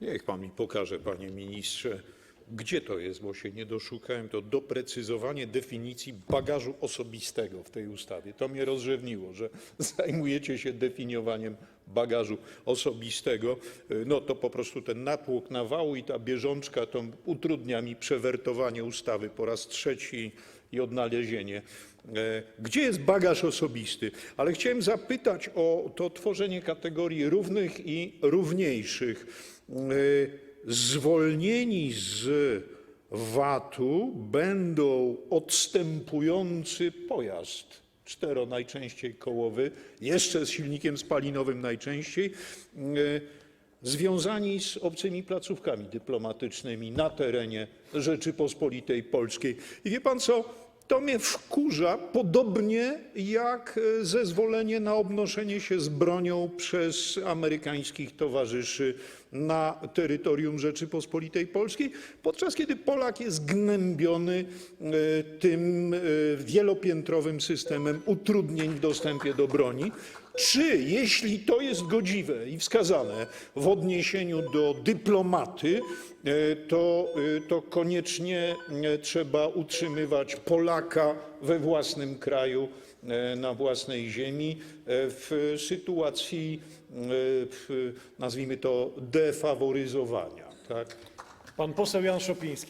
Niech pan mi pokaże, panie ministrze, gdzie to jest, bo się nie doszukałem, to doprecyzowanie definicji bagażu osobistego w tej ustawie. To mnie rozrzewniło, że zajmujecie się definiowaniem bagażu osobistego. No to po prostu ten natłok nawału i ta bieżączka to utrudnia mi przewertowanie ustawy po raz trzeci i odnalezienie. E, Gdzie jest bagaż osobisty? Ale chciałem zapytać o to tworzenie kategorii równych i równiejszych. Zwolnieni z VAT-u będą odstępujący pojazd, cztero najczęściej kołowy, jeszcze z silnikiem spalinowym najczęściej, e, związani z obcymi placówkami dyplomatycznymi na terenie Rzeczypospolitej Polskiej. I wie pan co? To mnie wkurza, podobnie jak e, zezwolenie na obnoszenie się z bronią przez amerykańskich towarzyszy na terytorium Rzeczypospolitej Polskiej, podczas kiedy Polak jest gnębiony e, tym e, wielopiętrowym systemem utrudnień w dostępie do broni. Czy jeśli to jest godziwe i wskazane w odniesieniu do dyplomaty, to, to koniecznie trzeba utrzymywać Polaka we własnym kraju, e, na własnej ziemi e, w sytuacji, e, nazwijmy to, defaworyzowania. Tak? Pan poseł Jan Szopiński.